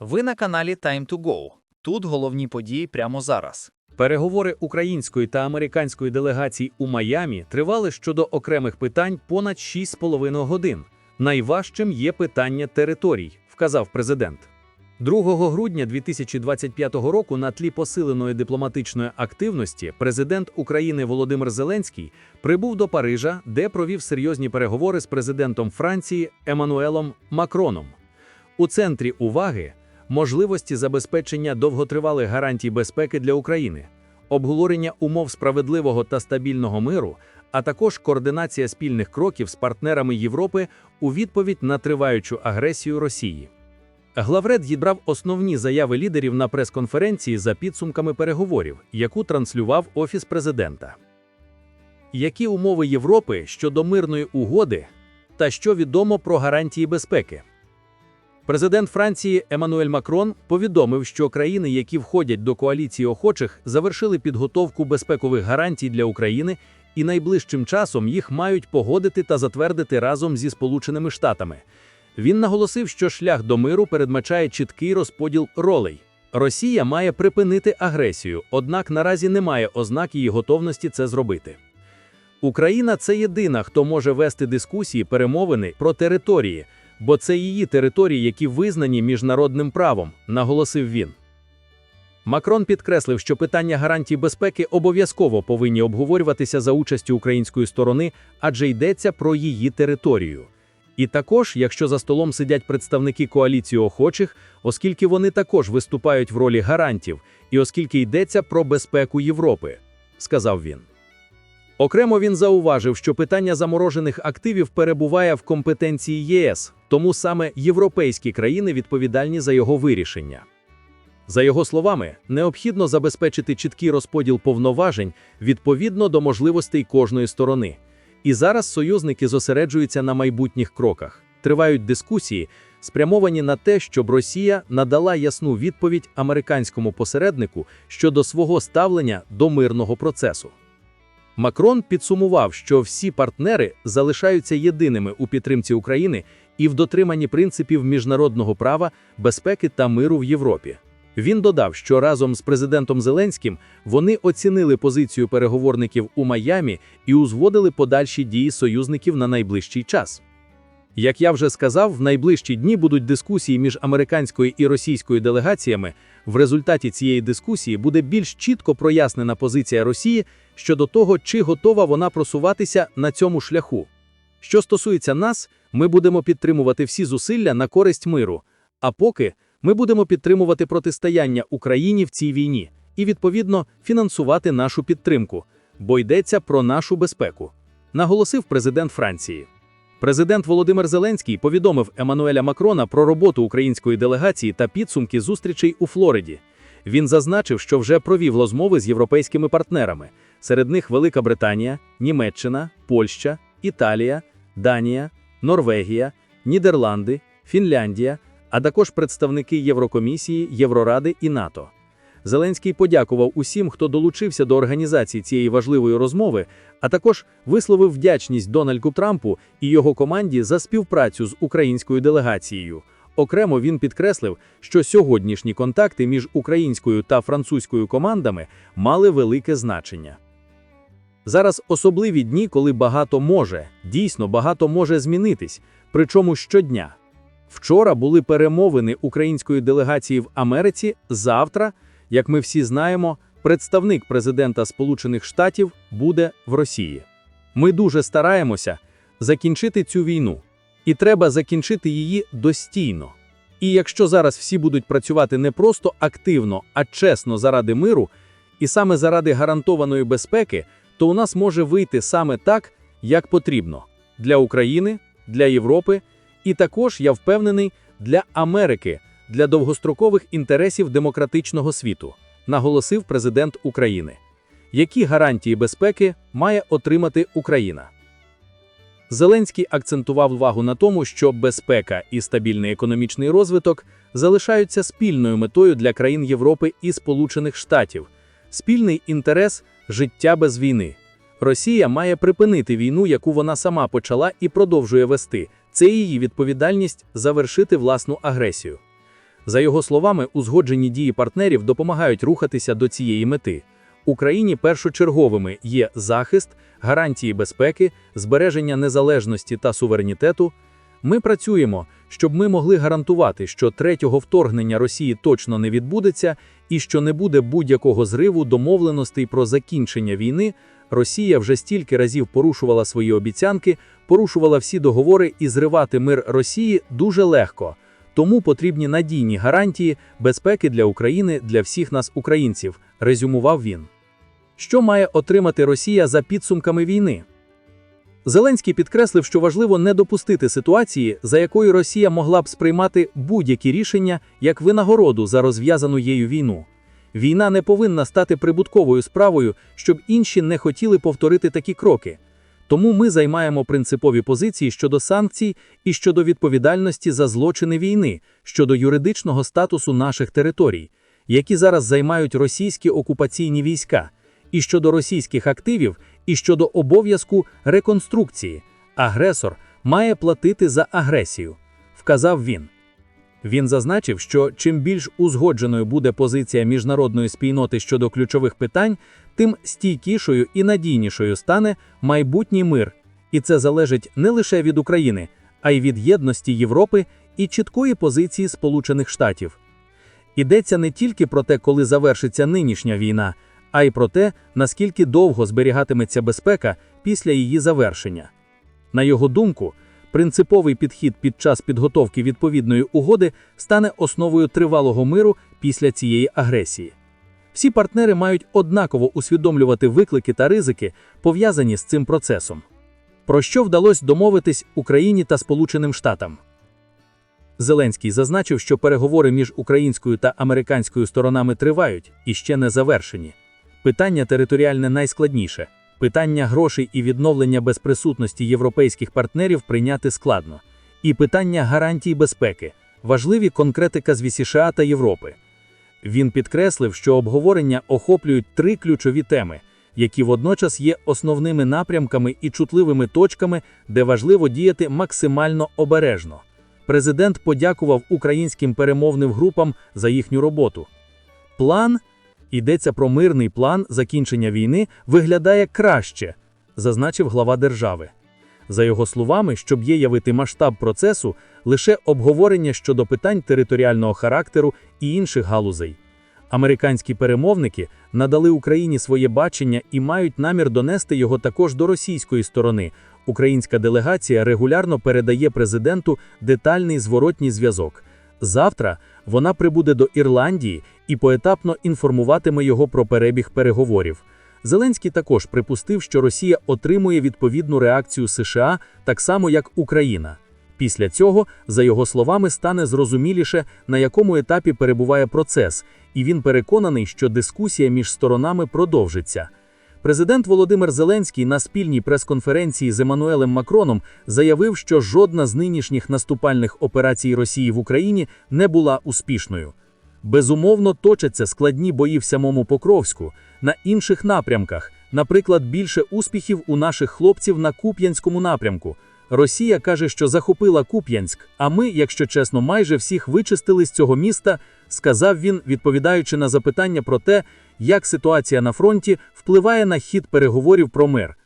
Ви на каналі Time to Go. Тут головні події прямо зараз. Переговори української та американської делегацій у Майамі тривали щодо окремих питань понад 6,5 годин. Найважчим є питання територій, вказав президент. 2 грудня 2025 року на тлі посиленої дипломатичної активності президент України Володимир Зеленський прибув до Парижа, де провів серйозні переговори з президентом Франції Еммануелом Макроном. У центрі уваги можливості забезпечення довготривалих гарантій безпеки для України, обговорення умов справедливого та стабільного миру, а також координація спільних кроків з партнерами Європи у відповідь на триваючу агресію Росії. Главред зібрав основні заяви лідерів на прес-конференції за підсумками переговорів, яку транслював Офіс президента. Які умови Європи щодо мирної угоди та що відомо про гарантії безпеки? Президент Франції Еммануель Макрон повідомив, що країни, які входять до коаліції охочих, завершили підготовку безпекових гарантій для України і найближчим часом їх мають погодити та затвердити разом зі Сполученими Штатами. Він наголосив, що шлях до миру передбачає чіткий розподіл ролей. Росія має припинити агресію, однак наразі немає ознак її готовності це зробити. Україна це єдина, хто може вести дискусії, перемовини про території, бо це її території, які визнані міжнародним правом, наголосив він. Макрон підкреслив, що питання гарантій безпеки обов'язково повинні обговорюватися за участю української сторони, адже йдеться про її територію. І також, якщо за столом сидять представники коаліції охочих, оскільки вони також виступають в ролі гарантів, і оскільки йдеться про безпеку Європи, сказав він. Окремо він зауважив, що питання заморожених активів перебуває в компетенції ЄС, тому саме європейські країни відповідальні за його вирішення. За його словами, необхідно забезпечити чіткий розподіл повноважень відповідно до можливостей кожної сторони. І зараз союзники зосереджуються на майбутніх кроках. Тривають дискусії, спрямовані на те, щоб Росія надала ясну відповідь американському посереднику щодо свого ставлення до мирного процесу. Макрон підсумував, що всі партнери залишаються єдиними у підтримці України і в дотриманні принципів міжнародного права, безпеки та миру в Європі. Він додав, що разом з президентом Зеленським вони оцінили позицію переговорників у Майамі і узводили подальші дії союзників на найближчий час. Як я вже сказав, в найближчі дні будуть дискусії між американською і російською делегаціями. В результаті цієї дискусії буде більш чітко прояснена позиція Росії щодо того, чи готова вона просуватися на цьому шляху. Що стосується нас, ми будемо підтримувати всі зусилля на користь миру. А поки ми будемо підтримувати протистояння Україні в цій війні і, відповідно, фінансувати нашу підтримку, бо йдеться про нашу безпеку, наголосив президент Франції. Президент Володимир Зеленський повідомив Еммануеля Макрона про роботу української делегації та підсумки зустрічей у Флориді. Він зазначив, що вже провів розмови з європейськими партнерами. Серед них Велика Британія, Німеччина, Польща, Італія, Данія, Норвегія, Нідерланди, Фінляндія, а також представники Єврокомісії, Євроради і НАТО. Зеленський подякував усім, хто долучився до організації цієї важливої розмови, а також висловив вдячність Дональду Трампу і його команді за співпрацю з українською делегацією. Окремо він підкреслив, що сьогоднішні контакти між українською та французькою командами мали велике значення. Зараз особливі дні, коли багато може, дійсно багато може змінитись, причому щодня. Вчора були перемовини української делегації в Америці. Завтра, як ми всі знаємо, представник президента Сполучених Штатів буде в Росії. Ми дуже стараємося закінчити цю війну, і треба закінчити її достійно. І якщо зараз всі будуть працювати не просто активно, а чесно заради миру, і саме заради гарантованої безпеки, то у нас може вийти саме так, як потрібно для України, для Європи, і також, я впевнений, для Америки, для довгострокових інтересів демократичного світу, наголосив президент України. Які гарантії безпеки має отримати Україна? Зеленський акцентував увагу на тому, що безпека і стабільний економічний розвиток залишаються спільною метою для країн Європи і Сполучених Штатів. Спільний інтерес життя без війни. Росія має припинити війну, яку вона сама почала і продовжує вести. Це її відповідальність завершити власну агресію. За його словами, узгоджені дії партнерів допомагають рухатися до цієї мети. Україні першочерговими є захист, гарантії безпеки, збереження незалежності та суверенітету. Ми працюємо, щоб ми могли гарантувати, що третього вторгнення Росії точно не відбудеться і що не буде будь-якого зриву домовленостей про закінчення війни. Росія вже стільки разів порушувала свої обіцянки, порушувала всі договори і зривати мир Росії дуже легко. Тому потрібні надійні гарантії безпеки для України, для всіх нас, українців, резюмував він. Що має отримати Росія за підсумками війни? Зеленський підкреслив, що важливо не допустити ситуації, за якою Росія могла б сприймати будь-які рішення як винагороду за розв'язану її війну. Війна не повинна стати прибутковою справою, щоб інші не хотіли повторити такі кроки. Тому ми займаємо принципові позиції щодо санкцій і щодо відповідальності за злочини війни, щодо юридичного статусу наших територій, які зараз займають російські окупаційні війська, і щодо російських активів, і щодо обов'язку реконструкції. Агресор має платити за агресію, вказав він. Він зазначив, що чим більш узгодженою буде позиція міжнародної спільноти щодо ключових питань, тим стійкішою і надійнішою стане майбутній мир. І це залежить не лише від України, а й від єдності Європи і чіткої позиції Сполучених Штатів. Йдеться не тільки про те, коли завершиться нинішня війна, а й про те, наскільки довго зберігатиметься безпека після її завершення. На його думку, принциповий підхід під час підготовки відповідної угоди стане основою тривалого миру після цієї агресії. Всі партнери мають однаково усвідомлювати виклики та ризики, пов'язані з цим процесом. Про що вдалося домовитись Україні та Сполученим Штатам? Зеленський зазначив, що переговори між українською та американською сторонами тривають і ще не завершені. Питання територіальне найскладніше. Питання грошей і відновлення безприсутності європейських партнерів прийняти складно. І питання гарантій безпеки важливі конкретика з США та Європи. Він підкреслив, що обговорення охоплюють три ключові теми, які водночас є основними напрямками і чутливими точками, де важливо діяти максимально обережно. Президент подякував українським перемовним групам за їхню роботу. План йдеться про мирний план закінчення війни виглядає краще, зазначив глава держави. За його словами, щоб є явити масштаб процесу, лише обговорення щодо питань територіального характеру і інших галузей. Американські перемовники надали Україні своє бачення і мають намір донести його також до російської сторони. Українська делегація регулярно передає президенту детальний зворотній зв'язок. Завтра вона прибуде до Ірландії і поетапно інформуватиме його про перебіг переговорів. Зеленський також припустив, що Росія отримує відповідну реакцію США так само, як Україна. Після цього, за його словами, стане зрозуміліше, на якому етапі перебуває процес, і він переконаний, що дискусія між сторонами продовжиться. Президент Володимир Зеленський на спільній прес-конференції з Еммануелем Макроном заявив, що жодна з нинішніх наступальних операцій Росії в Україні не була успішною. Безумовно, точаться складні бої в самому Покровську, на інших напрямках, наприклад, більше успіхів у наших хлопців на Куп'янському напрямку. Росія каже, що захопила Куп'янськ, а ми, якщо чесно, майже всіх вичистили з цього міста, сказав він, відповідаючи на запитання про те, як ситуація на фронті впливає на хід переговорів про мир.